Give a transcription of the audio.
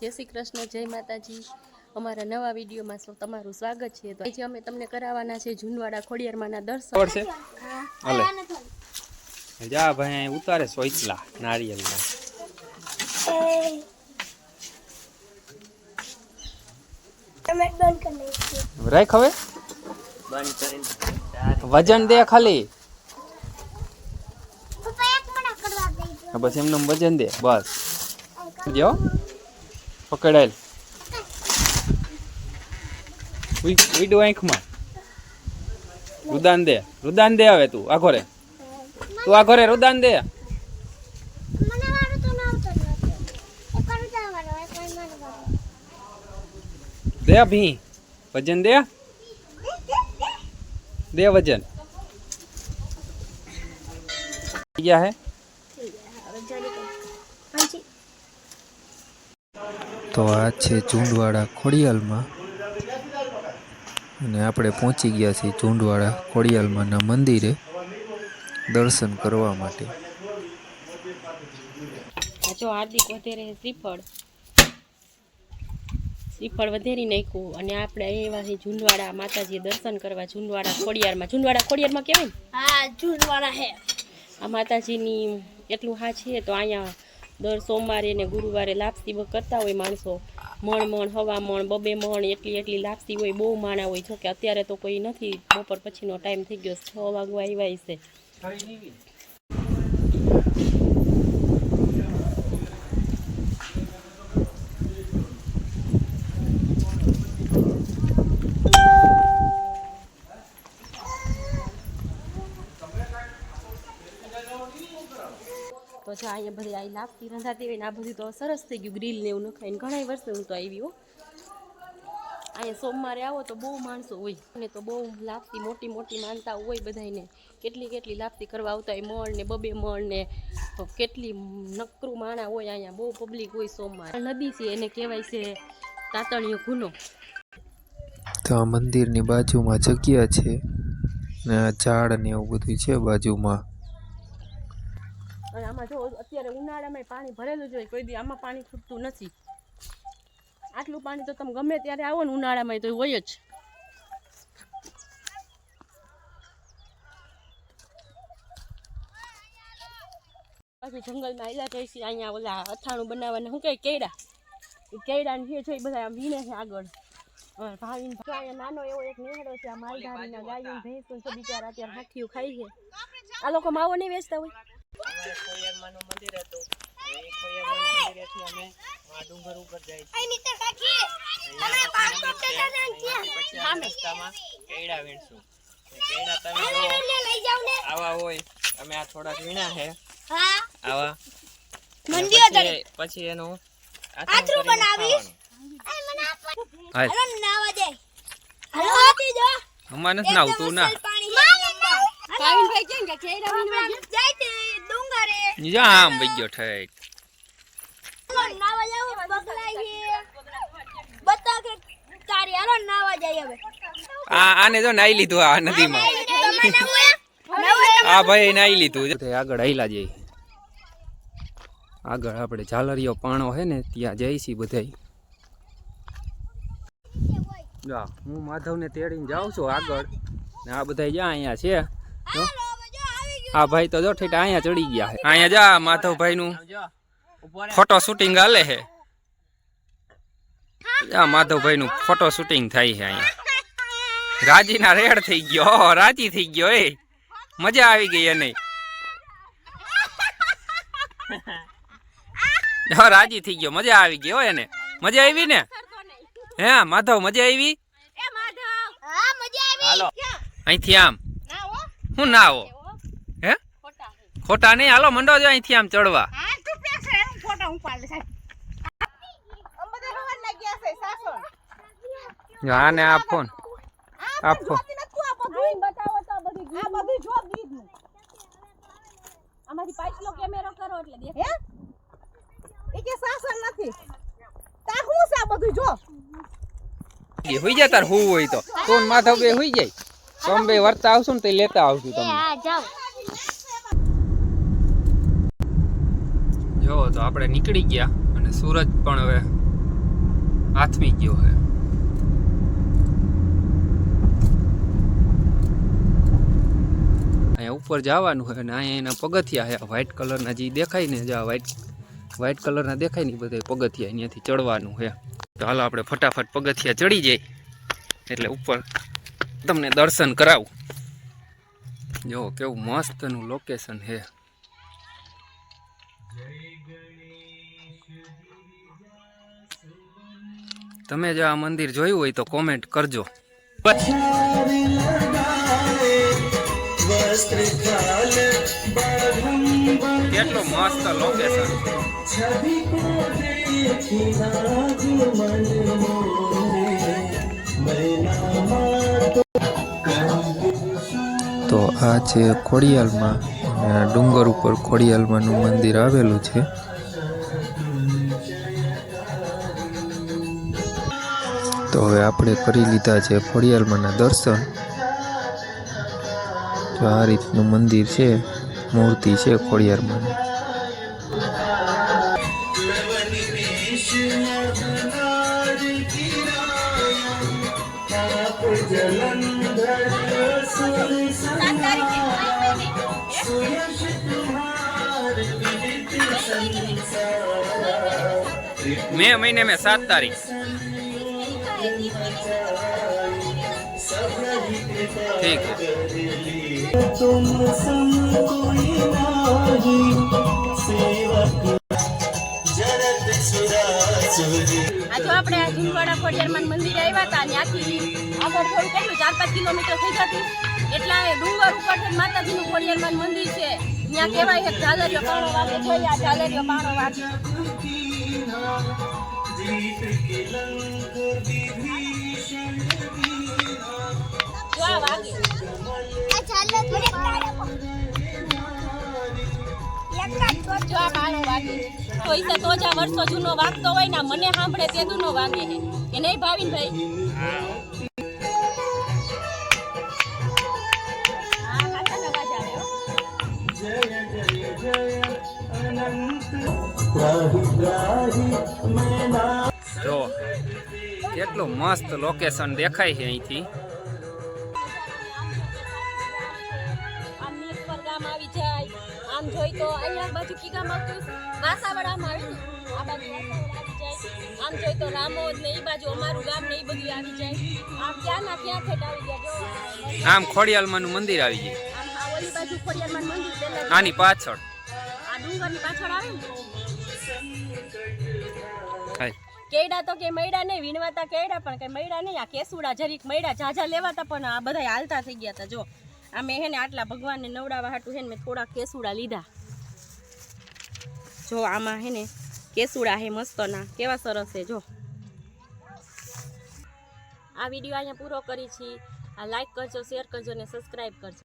જય શ્રી કૃષ્ણ જય માતાજી. અમારા નવા વિડીયોમાં સૌ તમારું સ્વાગત છે. તો આજે અમે તમને કરાવવાના છે જુનવાડા ખોડિયારમાંના દર્શન. છે? હાલે. જા ભાઈ ઉતારે સોઈચલા નારિયેલના રાખ હવે. વજન દે ખાલી. બસ એમનું વજન દે બસ. જો પકડાયેલ ઉઈડું આંખમાં રુદાન દે રુદાન દે હવે તું આખો રે તું આખો રે રુદાન દે દે ભી વજન દે દે વજન ગયા હે તો આ છે ચૂંડવાડા ખોડિયાલમાં. અને આપણે પહોંચી ગયા છીએ ચૂંડવાડા ખોડિયાલમાંના મંદિરે દર્શન કરવા માટે. આ જો હાર્દિક વધેરે શ્રીફળ. શ્રીફળ વધેરી નાખ્યું. અને આપણે એવા છે ઝુંડવાડા માતાજી દર્શન કરવા ઝુંડવાડા ખોડિયારમાં ઝુંડવાડા ખોડિયારમાં કહેવાય ને? હા ઝુંડવાડા હે. આ માતાજીની એટલું હા છે તો અહીંયા દર સોમવારે ને ગુરુવારે લાપસી કરતા હોય માણસો. મણ મણ, હવા મણ, બબે મણ એટલી એટલી લાપસી હોય, બહુ માણા હોય. જોકે અત્યારે તો કોઈ નથી. બપોર પછીનો ટાઈમ થઈ ગયો છ વાગવા આવ્યા છે. જો અહીંયા બધી આ લાપતી રંધાતી હોય ને આ બધું તો સરસ થઈ ગયું ગ્રીલ ને એવું નખાઈને ઘણા વર્ષે હું તો આવી હો. અહીંયા સોમવારે આવો તો બહુ માણસો હોય અને તો બહુ લાપતી, મોટી મોટી માનતા હોય બધાને કેટલી કેટલી લાપતી કરવા આવતા હોય, મળ ને બબે મળ ને. કેટલી નકરું માણા હોય અહીંયા, બહુ પબ્લિક હોય સોમવાર. નદી છે, એને કહેવાય છે તાતણીયો ગુનો. તો આ મંદિરની બાજુમાં જગ્યા છે ને ઝાડ ને એવું બધું છે બાજુમાં. અને આમાં જો અત્યારે ઉનાળામાં પાણી ભરેલું જ હોય, કોઈ દી આમાં પાણી ખૂટતું નથી. આટલું પાણી તો તમે ગમે ત્યારે આવો ને ઉનાળામાં તો હોય જ. પાછું જંગલમાં આયલા તો છે અહીંયા ઓલા અથાણું બનાવવાના, શું કહે કેળા? એ કેળા જે છે એ બધા આમ વીણે છે આગળ. ભાવીને અહીંયા નાનો એવો એક નેહડો છે, આ માલધારીના ગાયો ભેંસો છે બિચારા અત્યારે હાથીઓ ખાઈ છે. આ લોકો માવો નહીં વેચતા હોય. લઈ જાવ ને. આવા હોય અમે આ થોડાક વીણા છે. હા. આવા. મંદિર પછી એનું આથરું બનાવીશ. આ મને આપો હાલ હાલો નાવા દે. હાલો. આપી દો. નથી આવતું તું ના. કેમ કે કેળા વીણવા ગયા? જાય તે ડુંગરે જા આમ વઈ ગયો ઠેક. હાલો નાવા જાવ બગલાઈ છે. બતા કે તારી હાલો નાવા જાય હવે. આ આને જો નાઈ લીધું આ નદીમાં. આ ભાઈ નાઈ લીધું. બધે આગળ આયલા જઈ આગળ આપણે ઝાલરિયો પાણો હે ને ત્યાં જઈ છીએ બધાય. જા હું માધવને તેડીને જાઉં છું આગળ. ને આ બધા જ્યાં અહીંયા છે. આ ભાઈ તો જો ઠેઠ અહીંયા ચડી ગયા છે. અહીંયા જા માધવભાઈ નું ફોટો શૂટિંગ હાલે છે. જા માધવભાઈ નું ફોટો શૂટિંગ થાય છે અહીંયા. રાજીના રેડ થઈ ગયો રાજી થઈ ગયો એ. મજા આવી ગઈ એને. રાજી થઈ ગયો મજા આવી ગઈ હો એને. મજા આવી ને? હે માધવ મજા આવી? એ માધવ. હા મજા આવી. હાલો. અહીંથી આમ. ના હો. હું ના આવો? હે ખોટા નહીં હાલો મંડો જો અહીંથી આમ ચડવા. હા ને પેસ રે હું ફોટો ઉપાડ લે સાહેબ અમ બધા હવન લાગ્યા છે સાસણ. આને આ ફોન આ ફોન ભાઈ બતાવો તો આ બધું ગીત. આ બધું જો ગીત. આમાંથી પાછલો કેમેરો કરો એટલે દેખાય. હે? એ કે સાસણ નથી. તા હું છે આ બધું જો? એ હોઈ જાય તાર હું હોય તો. કોણ માધવ બે હુઈ જાય. તમે બે વર્તા આવશું ને તો લેતા આવશું તમે હા જાવ જો તો આપણે નીકળી ગયા અને સૂરજ પણ હવે આથમી ગયો છે. અહીંયા ઉપર જવાનું છે અને અહીંયા એના પગથિયા છે. વ્હાઇટ કલરના જે દેખાય ને, જે વ્હાઇટ વ્હાઇટ કલરના દેખાય ને બધા પગથિયા અહીંયાથી ચડવાનું છે. તો હાલ આપણે ફટાફટ પગથિયા ચડી જાય. એટલે ઉપર તમને દર્શન કરાવું. જો કેવું મસ્તનું લોકેશન છે. તમે જો આ મંદિર જોયું હોય તો કોમેન્ટ કરજો. કેટલો મસ્ત લોકેશન તો આ છે ખોડિયાલમાં ડુંગર ઉપર ખોડિયાલમાંનું મંદિર આવેલું છે. તો હવે આપણે કરી લીધા છે ફળિયાલમાંના દર્શન. તો આ રીતનું મંદિર છે, મૂર્તિ છે ખોડિયારમાં મે મહિને મેં સાત તારીખ. ठीक है આ જો આપણે આ જૂનવાડા ખોડિયારમાં મંદિરે આવ્યા હતા ત્યાંથી આગળ થોડું કેટલું ચાર પાંચ કિલોમીટર થઈ જતી એટલા એ ડુંગર ઉપર છે ને માતાજીનું ખોડિયારમાં મંદિર છે ત્યાં કહેવાય છે કે ઝાલરિયો પાણો વાગે જોઈએ આ ઝાલરિયો પાણો વાગે તો ઈસે તો વર્ષો જૂનો વાગતો હોય ને મને સાંભળે તે દૂનો વાગે છે એ નહીં ભાવિન ભાઈ હા કાકા અવાજ આવે કેટલું મસ્ત લોકેશન દેખાય છે અહીંથી. આમ જાય. જોઈ તો અહીંયા બાજુ કી ગામ આવતું વાસાવડામાં આવે ને? આ બાજુ વાસાવડા આવી જાય. આમ જોઈ તો રામોદ ને એ બાજુ અમારું ગામ ને એ બધું આવી જાય. આમ ક્યાં ના ક્યાં થેટ આવી ગયા જો. આ- આમ ખોડિયાલમાંનું મંદિર આવી જાય આમ ઓલી બાજુ ખોડિયારમાં મંદિર આની પાછળ. આ ડુંગરની પાછળ આવે ને. કેડા તો કે મૈડા નહીં, વીણવાતા કેડા પણ કે મૈડા નહીં. આ કેસુડા જરીક મૈડા ઝાઝા લેવાતા પણ આ બધા હાલતા થઈ ગયા હતા જો. આ મેં હે ને આટલા ભગવાનને નવડાવા હાટું હે ને મેં થોડા કેસુડા લીધા. જો, આમાં હે ને કેસુડા હે મસ્તના. કેવા સરસ છે જો. આ વીડિયો અહીંયા પૂરો કરી છી. આ લાઈક કરજો શેર કરજો ને સબસ્ક્રાઈબ કરજો.